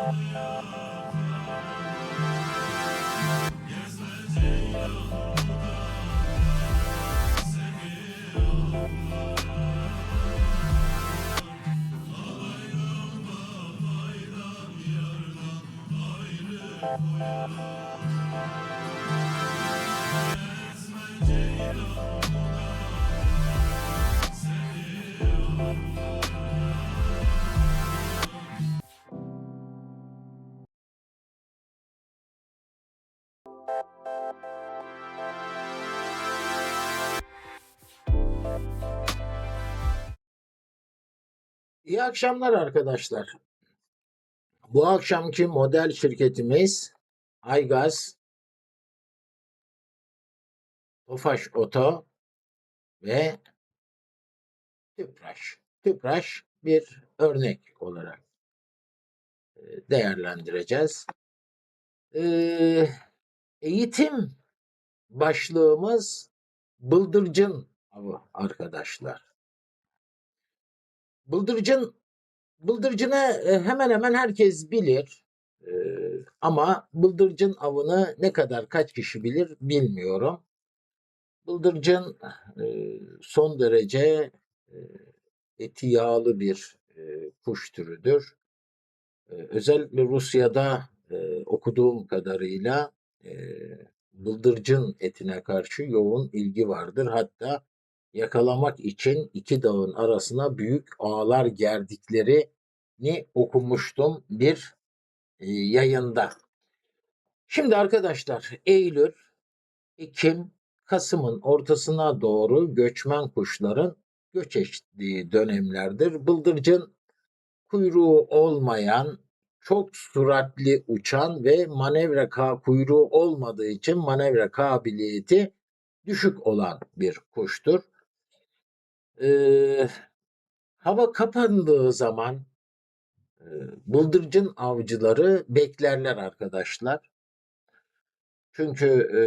love, love. İyi akşamlar arkadaşlar. Bu akşamki model şirketimiz Aygaz, Tofaş Oto ve Tüpraş. Tüpraş bir örnek olarak e, değerlendireceğiz. Ee, eğitim başlığımız bıldırcın avı arkadaşlar. Bıldırcın bıldırcını e, hemen hemen herkes bilir. Ee, ama bıldırcın avını ne kadar kaç kişi bilir bilmiyorum. Bıldırcın e, son derece e, eti yağlı bir e, kuş türüdür. E, özellikle Rusya'da e, okuduğum kadarıyla e, bıldırcın etine karşı yoğun ilgi vardır. Hatta yakalamak için iki dağın arasına büyük ağlar gerdiklerini okumuştum bir e, yayında. Şimdi arkadaşlar Eylül, Ekim, Kasım'ın ortasına doğru göçmen kuşların göç ettiği dönemlerdir. Bıldırcın kuyruğu olmayan, çok süratli uçan ve manevra ka kuyruğu olmadığı için manevra kabiliyeti düşük olan bir kuştur. Ee, hava kapandığı zaman e, bıldırcın avcıları beklerler arkadaşlar. Çünkü e,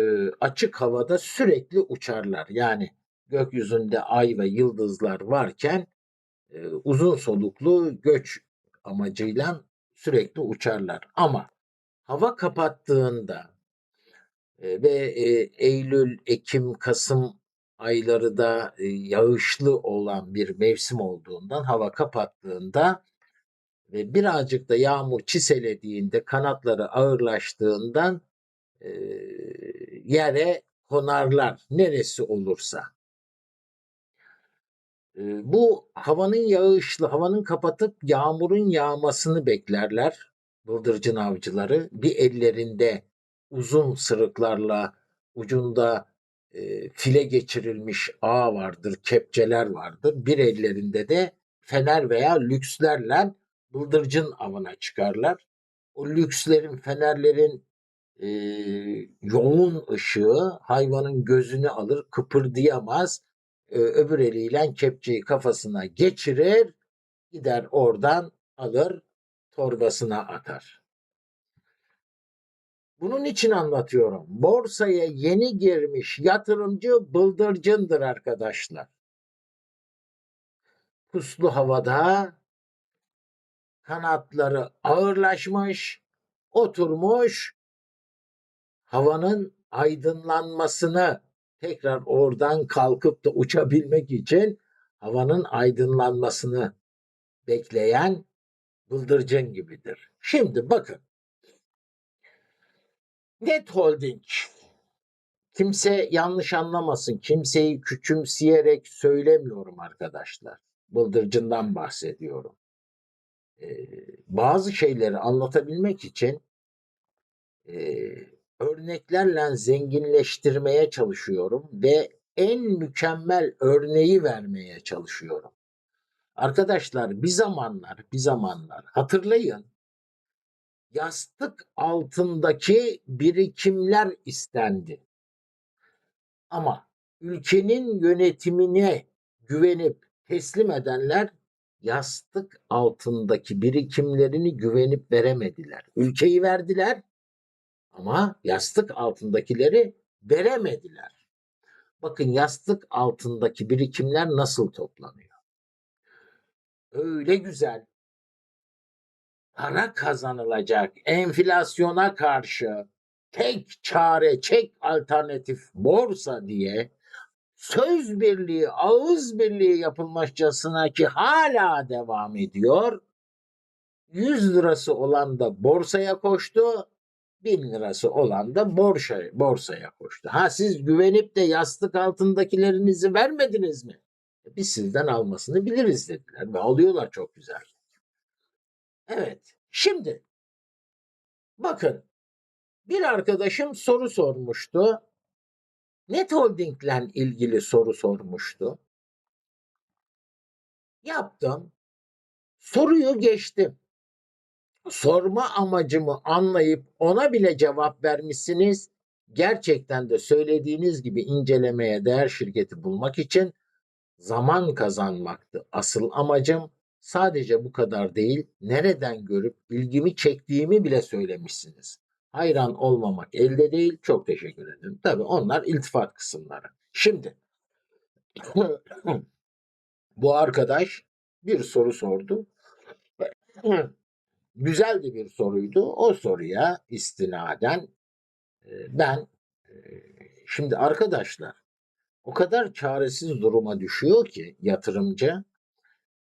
açık havada sürekli uçarlar. Yani gökyüzünde ay ve yıldızlar varken e, uzun soluklu göç amacıyla sürekli uçarlar. Ama hava kapattığında e, ve e, Eylül, Ekim, Kasım ayları da e, yağışlı olan bir mevsim olduğundan hava kapattığında ve birazcık da yağmur çiselediğinde kanatları ağırlaştığından e, yere konarlar neresi olursa. E, bu havanın yağışlı, havanın kapatıp yağmurun yağmasını beklerler bıldırcın avcıları. Bir ellerinde uzun sırıklarla ucunda e, file geçirilmiş ağ vardır, kepçeler vardır. Bir ellerinde de fener veya lükslerle bıldırcın avına çıkarlar. O lükslerin, fenerlerin e, yoğun ışığı hayvanın gözünü alır, kıpırdayamaz. E, öbür eliyle kepçeyi kafasına geçirir, gider oradan alır, torbasına atar. Bunun için anlatıyorum. Borsaya yeni girmiş yatırımcı bıldırcındır arkadaşlar. Puslu havada kanatları ağırlaşmış, oturmuş, havanın aydınlanmasını tekrar oradan kalkıp da uçabilmek için havanın aydınlanmasını bekleyen bıldırcın gibidir. Şimdi bakın. Net Holding kimse yanlış anlamasın. Kimseyi küçümseyerek söylemiyorum arkadaşlar. Bıldırcından bahsediyorum. Ee, bazı şeyleri anlatabilmek için e, örneklerle zenginleştirmeye çalışıyorum ve en mükemmel örneği vermeye çalışıyorum. Arkadaşlar bir zamanlar, bir zamanlar hatırlayın. Yastık altındaki birikimler istendi. Ama ülkenin yönetimine güvenip teslim edenler yastık altındaki birikimlerini güvenip veremediler. Ülkeyi verdiler ama yastık altındakileri veremediler. Bakın yastık altındaki birikimler nasıl toplanıyor? Öyle güzel para kazanılacak enflasyona karşı tek çare, tek alternatif borsa diye söz birliği, ağız birliği yapılmışçasına ki hala devam ediyor. 100 lirası olan da borsaya koştu, 1000 lirası olan da borsa, borsaya koştu. Ha siz güvenip de yastık altındakilerinizi vermediniz mi? E, Biz sizden almasını biliriz dediler ve alıyorlar çok güzel. Evet, şimdi bakın bir arkadaşım soru sormuştu. Net Holding'le ilgili soru sormuştu. Yaptım. Soruyu geçtim. Sorma amacımı anlayıp ona bile cevap vermişsiniz. Gerçekten de söylediğiniz gibi incelemeye değer şirketi bulmak için zaman kazanmaktı. Asıl amacım sadece bu kadar değil. Nereden görüp ilgimi çektiğimi bile söylemişsiniz. Hayran olmamak elde değil. Çok teşekkür ederim. Tabii onlar iltifat kısımları. Şimdi bu arkadaş bir soru sordu. Güzel de bir soruydu. O soruya istinaden e, ben e, şimdi arkadaşlar o kadar çaresiz duruma düşüyor ki yatırımcı.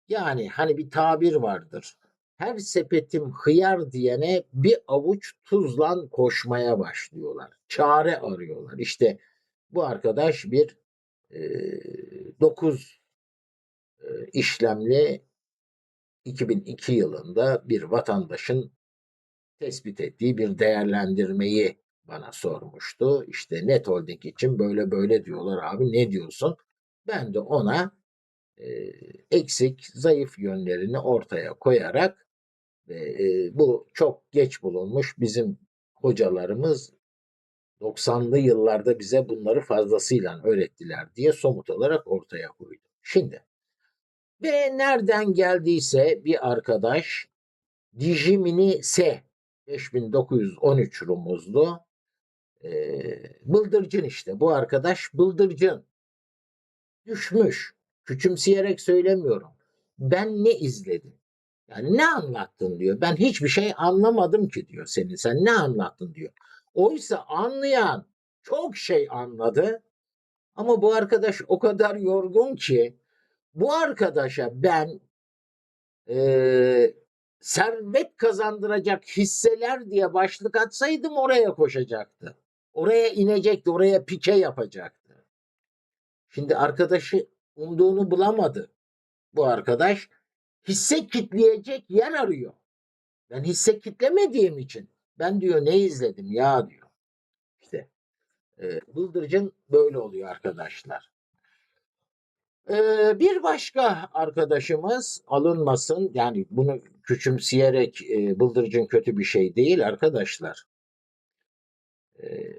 Yani hani bir tabir vardır. Her sepetim hıyar diyene bir avuç tuzla koşmaya başlıyorlar. Çare arıyorlar. İşte bu arkadaş bir 9 işlemli 2002 yılında bir vatandaşın tespit ettiği bir değerlendirmeyi bana sormuştu. İşte Net Holding için böyle böyle diyorlar abi ne diyorsun? Ben de ona e, eksik, zayıf yönlerini ortaya koyarak e, e, bu çok geç bulunmuş bizim hocalarımız 90'lı yıllarda bize bunları fazlasıyla öğrettiler diye somut olarak ortaya koydum. Şimdi ve nereden geldiyse bir arkadaş Dijimini S 5913 rumuzlu e, bıldırcın işte bu arkadaş bıldırcın düşmüş küçümseyerek söylemiyorum. Ben ne izledim? Yani ne anlattın diyor. Ben hiçbir şey anlamadım ki diyor senin. Sen ne anlattın diyor. Oysa anlayan çok şey anladı. Ama bu arkadaş o kadar yorgun ki bu arkadaşa ben e, servet kazandıracak hisseler diye başlık atsaydım oraya koşacaktı. Oraya inecekti, oraya pike yapacaktı. Şimdi arkadaşı umduğunu bulamadı. Bu arkadaş hisse kitleyecek yer arıyor. Ben hisse kitlemediğim için ben diyor ne izledim ya diyor. İşte e, bıldırcın böyle oluyor arkadaşlar. Ee, bir başka arkadaşımız alınmasın yani bunu küçümseyerek e, bıldırcın kötü bir şey değil arkadaşlar. Ee,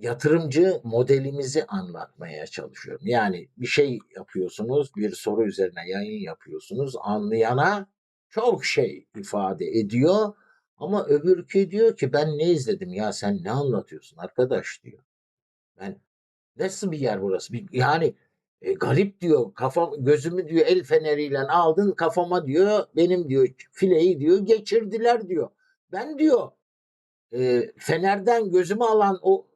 yatırımcı modelimizi anlatmaya çalışıyorum. Yani bir şey yapıyorsunuz, bir soru üzerine yayın yapıyorsunuz. Anlayana çok şey ifade ediyor. Ama öbürkü diyor ki ben ne izledim ya sen ne anlatıyorsun arkadaş diyor. Ben Nasıl bir yer burası? Yani e, garip diyor. Kafam gözümü diyor el feneriyle aldın kafama diyor. Benim diyor fileyi diyor geçirdiler diyor. Ben diyor e, fenerden gözümü alan o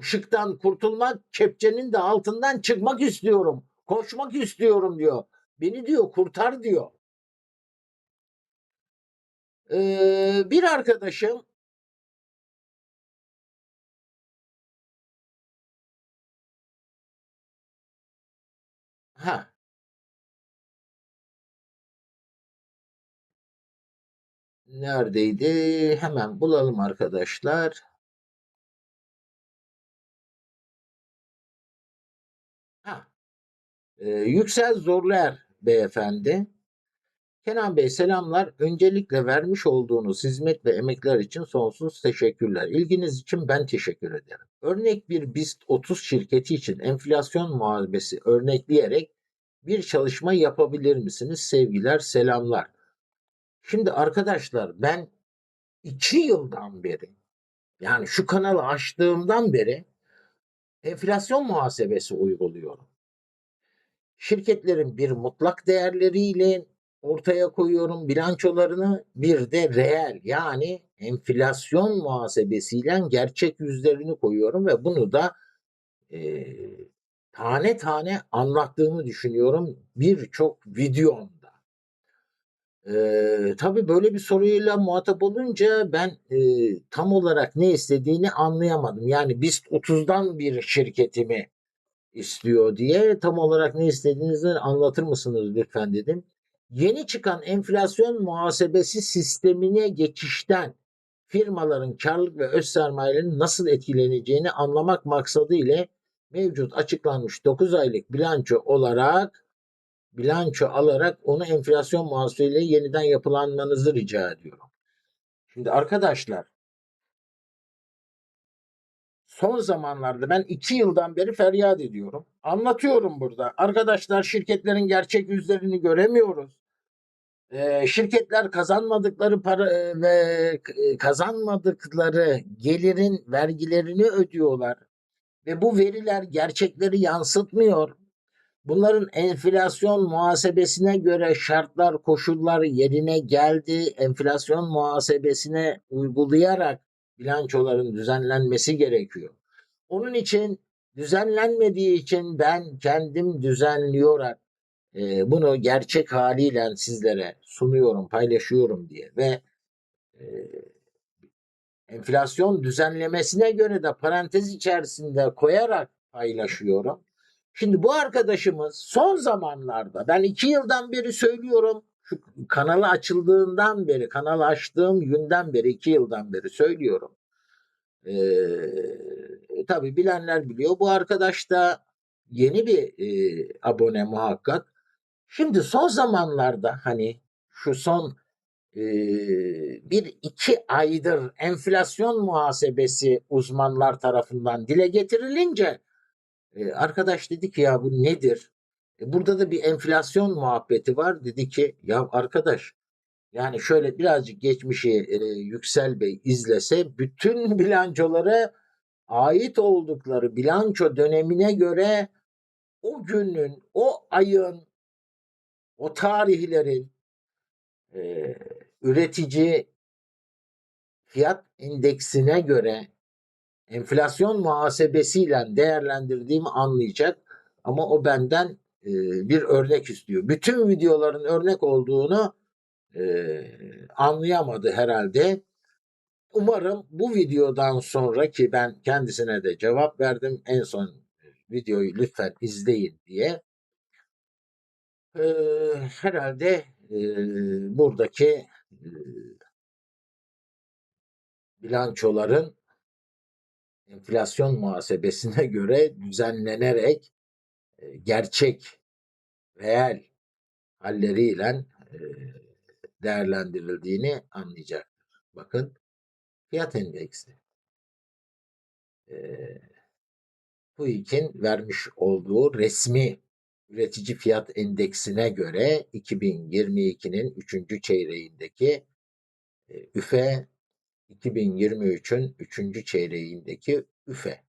ışıktan kurtulmak, kepçenin de altından çıkmak istiyorum. Koşmak istiyorum diyor. Beni diyor kurtar diyor. Ee, bir arkadaşım ha neredeydi? Hemen bulalım arkadaşlar. Ee, Yüksel Zorluer beyefendi. Kenan Bey selamlar. Öncelikle vermiş olduğunuz hizmet ve emekler için sonsuz teşekkürler. İlginiz için ben teşekkür ederim. Örnek bir BIST 30 şirketi için enflasyon muhasebesi örnekleyerek bir çalışma yapabilir misiniz? Sevgiler, selamlar. Şimdi arkadaşlar ben iki yıldan beri yani şu kanalı açtığımdan beri enflasyon muhasebesi uyguluyorum. Şirketlerin bir mutlak değerleriyle ortaya koyuyorum bilançolarını bir de reel yani enflasyon muhasebesiyle gerçek yüzlerini koyuyorum ve bunu da e, tane tane anlattığımı düşünüyorum birçok videomda. Ee, tabii böyle bir soruyla muhatap olunca ben e, tam olarak ne istediğini anlayamadım. Yani BIST 30'dan bir şirketimi istiyor diye tam olarak ne istediğinizi anlatır mısınız lütfen dedim. Yeni çıkan enflasyon muhasebesi sistemine geçişten firmaların karlılık ve öz sermayelerin nasıl etkileneceğini anlamak maksadı ile mevcut açıklanmış 9 aylık bilanço olarak bilanço alarak onu enflasyon muhasebesiyle yeniden yapılanmanızı rica ediyorum. Şimdi arkadaşlar son zamanlarda ben iki yıldan beri feryat ediyorum. Anlatıyorum burada. Arkadaşlar şirketlerin gerçek yüzlerini göremiyoruz. Ee, şirketler kazanmadıkları para e, ve e, kazanmadıkları gelirin vergilerini ödüyorlar. Ve bu veriler gerçekleri yansıtmıyor. Bunların enflasyon muhasebesine göre şartlar, koşullar yerine geldi. Enflasyon muhasebesine uygulayarak bilançoların düzenlenmesi gerekiyor. Onun için düzenlenmediği için ben kendim düzenliyorak e, bunu gerçek haliyle sizlere sunuyorum, paylaşıyorum diye ve e, enflasyon düzenlemesine göre de parantez içerisinde koyarak paylaşıyorum. Şimdi bu arkadaşımız son zamanlarda ben iki yıldan beri söylüyorum şu kanalı açıldığından beri kanalı açtığım günden beri iki yıldan beri söylüyorum. Ee, tabii bilenler biliyor. Bu arkadaş da yeni bir e, abone muhakkak. Şimdi son zamanlarda hani şu son e, bir iki aydır enflasyon muhasebesi uzmanlar tarafından dile getirilince e, arkadaş dedi ki ya bu nedir? E, burada da bir enflasyon muhabbeti var. Dedi ki ya arkadaş yani şöyle birazcık geçmişi e, Yüksel Bey izlese bütün bilançolara ait oldukları bilanço dönemine göre o günün, o ayın, o tarihlerin e, üretici fiyat endeksine göre enflasyon muhasebesiyle değerlendirdiğimi anlayacak ama o benden bir örnek istiyor. Bütün videoların örnek olduğunu anlayamadı herhalde. Umarım bu videodan sonra ki ben kendisine de cevap verdim en son videoyu lütfen izleyin diye. Herhalde buradaki bilançoların enflasyon muhasebesine göre düzenlenerek gerçek, reel halleriyle e, değerlendirildiğini anlayacaktır. Bakın fiyat endeksi. E, TÜİK'in vermiş olduğu resmi üretici fiyat endeksine göre 2022'nin 3. çeyreğindeki üfe 2023'ün 3. çeyreğindeki üfe.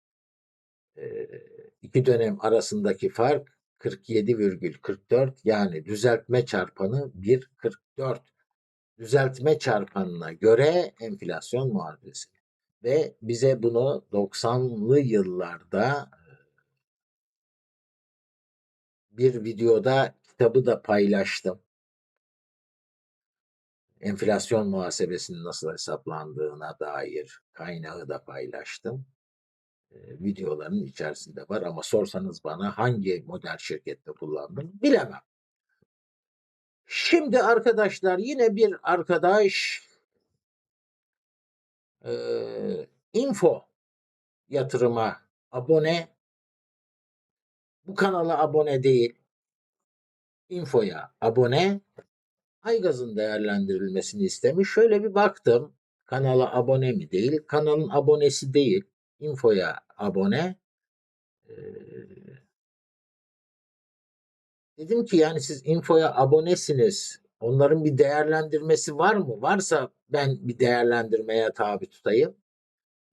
iki dönem arasındaki fark 47,44 yani düzeltme çarpanı 1,44. Düzeltme çarpanına göre enflasyon muhasebesi. Ve bize bunu 90'lı yıllarda bir videoda kitabı da paylaştım. Enflasyon muhasebesinin nasıl hesaplandığına dair kaynağı da paylaştım. Videoların içerisinde var ama sorsanız bana hangi model şirkette kullandım bilemem. Şimdi arkadaşlar yine bir arkadaş e, info yatırıma abone. Bu kanala abone değil. Info'ya abone. Aygaz'ın değerlendirilmesini istemiş. Şöyle bir baktım. Kanala abone mi değil? Kanalın abonesi değil. Info'ya abone. Ee, dedim ki yani siz Info'ya abonesiniz. Onların bir değerlendirmesi var mı? Varsa ben bir değerlendirmeye tabi tutayım.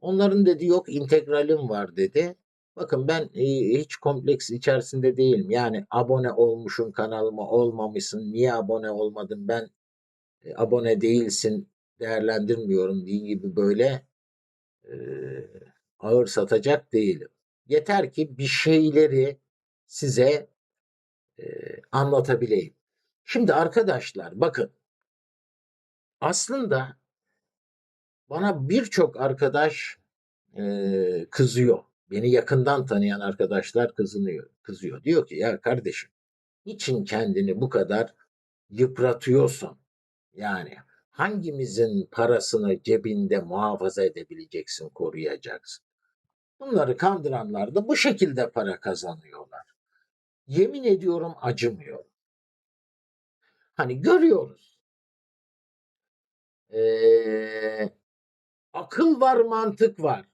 Onların dedi yok integralim var dedi. Bakın ben hiç kompleks içerisinde değilim. Yani abone olmuşum kanalıma olmamışsın. Niye abone olmadın? Ben abone değilsin değerlendirmiyorum diye gibi böyle ağır satacak değilim. Yeter ki bir şeyleri size e, anlatabileyim. Şimdi arkadaşlar bakın aslında bana birçok arkadaş e, kızıyor. Beni yakından tanıyan arkadaşlar kızınıyor, kızıyor. Diyor ki ya kardeşim niçin kendini bu kadar yıpratıyorsun? Yani hangimizin parasını cebinde muhafaza edebileceksin, koruyacaksın? Bunları kandıranlar da bu şekilde para kazanıyorlar. Yemin ediyorum acımıyor. Hani görüyoruz. Ee, akıl var, mantık var.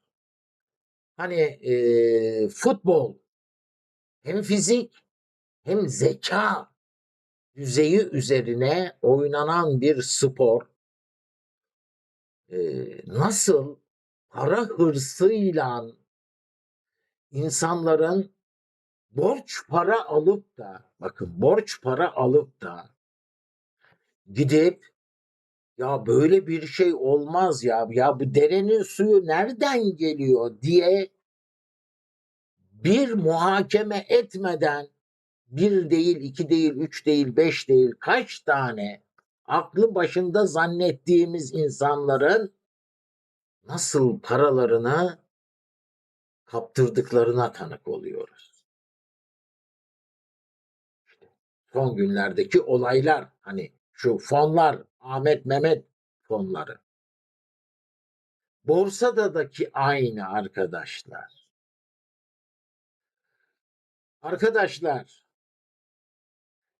Hani e, futbol hem fizik hem zeka düzeyi üzerine oynanan bir spor e, nasıl para hırsıyla insanların borç para alıp da bakın borç para alıp da gidip ya böyle bir şey olmaz ya ya bu derenin suyu nereden geliyor? diye bir muhakeme etmeden bir değil, iki değil, üç değil, beş değil, kaç tane aklı başında zannettiğimiz insanların nasıl paralarını kaptırdıklarına tanık oluyoruz. Son günlerdeki olaylar hani şu fonlar, Ahmet Mehmet fonları. Borsadadaki aynı arkadaşlar. Arkadaşlar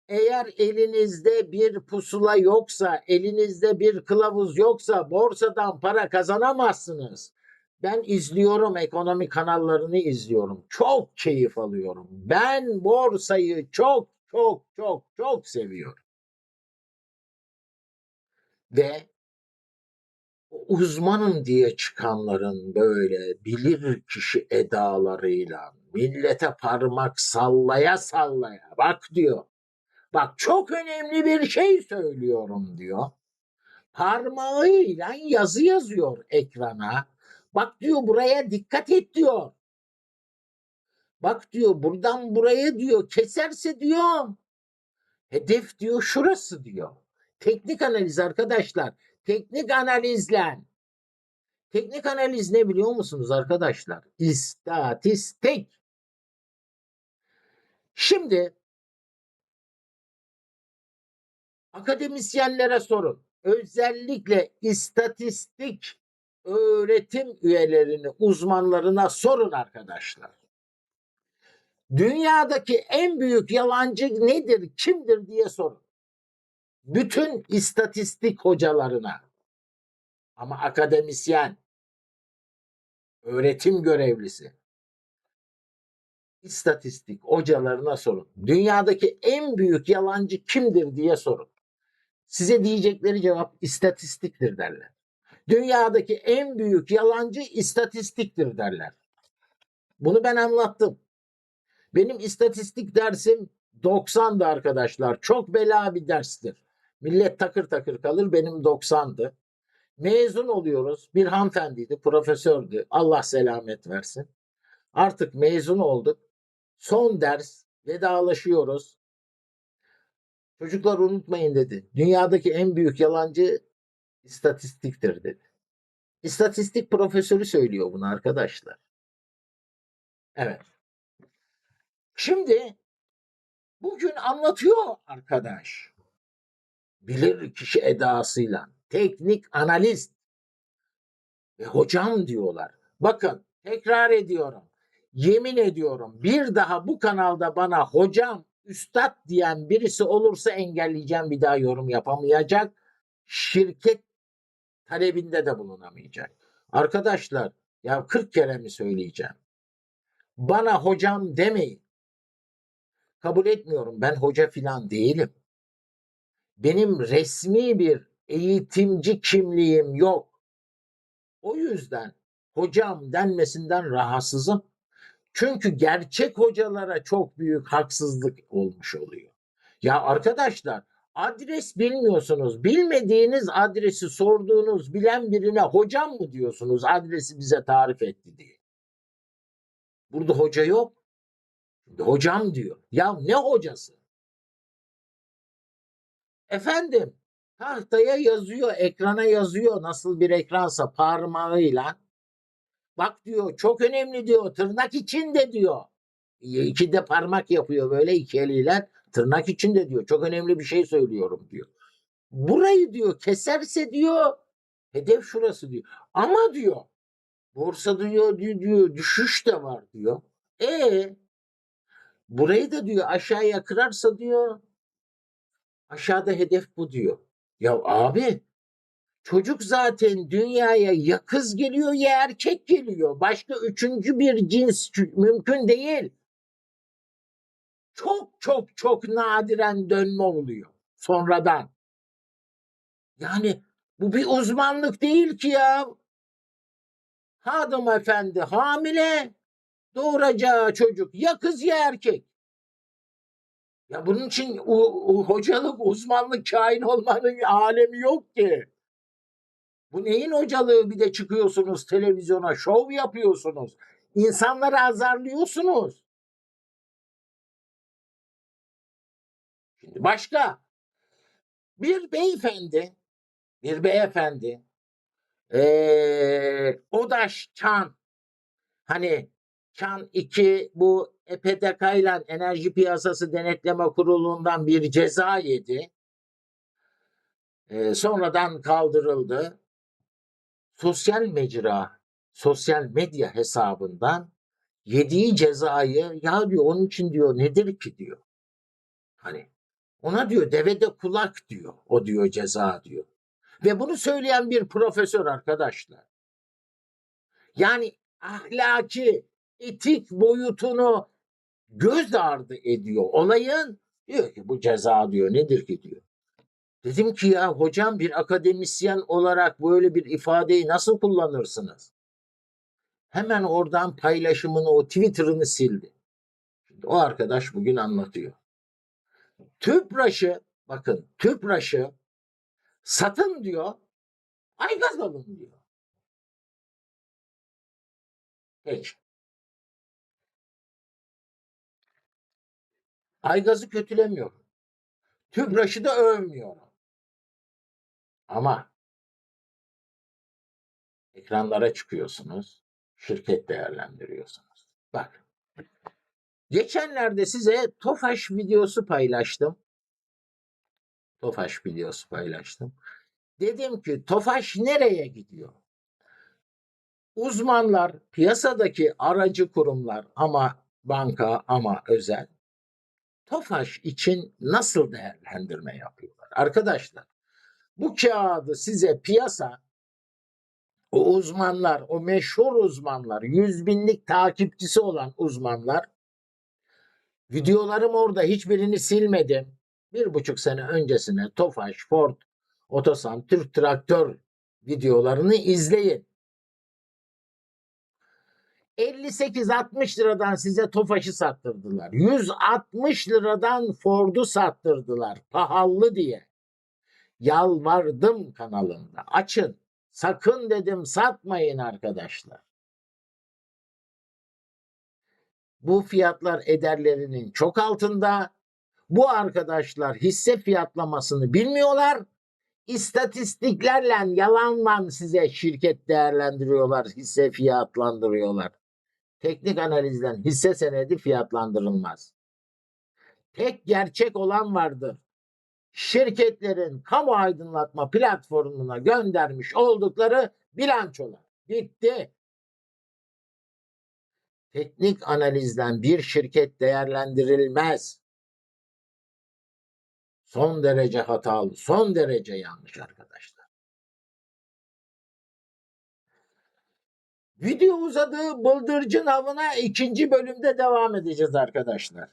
eğer elinizde bir pusula yoksa, elinizde bir kılavuz yoksa borsadan para kazanamazsınız. Ben izliyorum ekonomi kanallarını izliyorum. Çok keyif alıyorum. Ben borsayı çok çok çok çok seviyorum. Ve uzmanım diye çıkanların böyle bilir kişi edalarıyla millete parmak sallaya sallaya bak diyor. Bak çok önemli bir şey söylüyorum diyor. Parmağıyla yazı yazıyor ekrana. Bak diyor buraya dikkat et diyor. Bak diyor buradan buraya diyor keserse diyor. Hedef diyor şurası diyor. Teknik analiz arkadaşlar. Teknik analizle. Teknik analiz ne biliyor musunuz arkadaşlar? İstatistik. Şimdi akademisyenlere sorun. Özellikle istatistik öğretim üyelerini, uzmanlarına sorun arkadaşlar. Dünyadaki en büyük yalancı nedir, kimdir diye sorun. Bütün istatistik hocalarına. Ama akademisyen, öğretim görevlisi, istatistik hocalarına sorun. Dünyadaki en büyük yalancı kimdir diye sorun. Size diyecekleri cevap istatistiktir derler. Dünyadaki en büyük yalancı istatistiktir derler. Bunu ben anlattım. Benim istatistik dersim 90'dı arkadaşlar. Çok bela bir derstir. Millet takır takır kalır. Benim 90'dı. Mezun oluyoruz. Bir hanımefendiydi, profesördü. Allah selamet versin. Artık mezun olduk. Son ders vedalaşıyoruz. Çocuklar unutmayın dedi. Dünyadaki en büyük yalancı istatistiktir dedi. İstatistik profesörü söylüyor bunu arkadaşlar. Evet. Şimdi bugün anlatıyor arkadaş. Bilir kişi edasıyla. Teknik analist. Ve hocam diyorlar. Bakın tekrar ediyorum. Yemin ediyorum bir daha bu kanalda bana hocam üstad diyen birisi olursa engelleyeceğim bir daha yorum yapamayacak. Şirket talebinde de bulunamayacak. Arkadaşlar ya 40 kere mi söyleyeceğim? Bana hocam demeyin. Kabul etmiyorum. Ben hoca filan değilim. Benim resmi bir eğitimci kimliğim yok. O yüzden hocam denmesinden rahatsızım. Çünkü gerçek hocalara çok büyük haksızlık olmuş oluyor. Ya arkadaşlar adres bilmiyorsunuz. Bilmediğiniz adresi sorduğunuz bilen birine hocam mı diyorsunuz adresi bize tarif etti diye. Burada hoca yok. Hocam diyor. Ya ne hocası? Efendim tahtaya yazıyor, ekrana yazıyor nasıl bir ekransa parmağıyla. Bak diyor çok önemli diyor tırnak içinde diyor. İki de parmak yapıyor böyle iki eliyle tırnak içinde diyor. Çok önemli bir şey söylüyorum diyor. Burayı diyor keserse diyor hedef şurası diyor. Ama diyor borsa diyor, diyor, diyor düşüş de var diyor. E burayı da diyor aşağıya kırarsa diyor aşağıda hedef bu diyor. Ya abi çocuk zaten dünyaya ya kız geliyor ya erkek geliyor. Başka üçüncü bir cins mümkün değil. Çok çok çok nadiren dönme oluyor sonradan. Yani bu bir uzmanlık değil ki ya. Hanımefendi hamile doğuracağı çocuk ya kız ya erkek. Ya bunun için o, o hocalık, uzmanlık, kain olmanın alemi yok ki. Bu neyin hocalığı bir de çıkıyorsunuz televizyona şov yapıyorsunuz. İnsanları azarlıyorsunuz. Şimdi başka bir beyefendi, bir beyefendi eee Odaş Çan hani Çan 2 bu EPTK ile Enerji Piyasası Denetleme Kurulu'ndan bir ceza yedi. Eee, sonradan kaldırıldı. Sosyal mecra, sosyal medya hesabından yediği cezayı ya diyor onun için diyor nedir ki diyor. Hani ona diyor devede kulak diyor. O diyor ceza diyor. Ve bunu söyleyen bir profesör arkadaşlar. Yani ahlaki, etik boyutunu göz ardı ediyor olayın. Diyor ki bu ceza diyor nedir ki diyor. Dedim ki ya hocam bir akademisyen olarak böyle bir ifadeyi nasıl kullanırsınız? Hemen oradan paylaşımını o Twitter'ını sildi. Şimdi o arkadaş bugün anlatıyor. Tüpraş'ı bakın Tüpraş'ı satın diyor. Aygaz alın diyor. Peki. Aygaz'ı kötülemiyorum. Tüpraş'ı da övmüyorum. Ama ekranlara çıkıyorsunuz. Şirket değerlendiriyorsunuz. Bak. Geçenlerde size Tofaş videosu paylaştım. Tofaş videosu paylaştım. Dedim ki Tofaş nereye gidiyor? Uzmanlar, piyasadaki aracı kurumlar ama banka ama özel Tofaş için nasıl değerlendirme yapıyorlar? Arkadaşlar bu kağıdı size piyasa o uzmanlar, o meşhur uzmanlar, yüz binlik takipçisi olan uzmanlar videolarım orada hiçbirini silmedim. Bir buçuk sene öncesine Tofaş, Ford, Otosan, Türk Traktör videolarını izleyin. 58-60 liradan size Tofaş'ı sattırdılar. 160 liradan Ford'u sattırdılar. Pahalı diye. Yalvardım kanalımda. Açın. Sakın dedim satmayın arkadaşlar. Bu fiyatlar ederlerinin çok altında. Bu arkadaşlar hisse fiyatlamasını bilmiyorlar. İstatistiklerle yalanla size şirket değerlendiriyorlar, hisse fiyatlandırıyorlar. Teknik analizden hisse senedi fiyatlandırılmaz. Tek gerçek olan vardır. Şirketlerin kamu aydınlatma platformuna göndermiş oldukları bilançolar. Bitti. Teknik analizden bir şirket değerlendirilmez. Son derece hatalı, son derece yanlış arkadaşlar. Video uzadı. Bıldırcın avına ikinci bölümde devam edeceğiz arkadaşlar.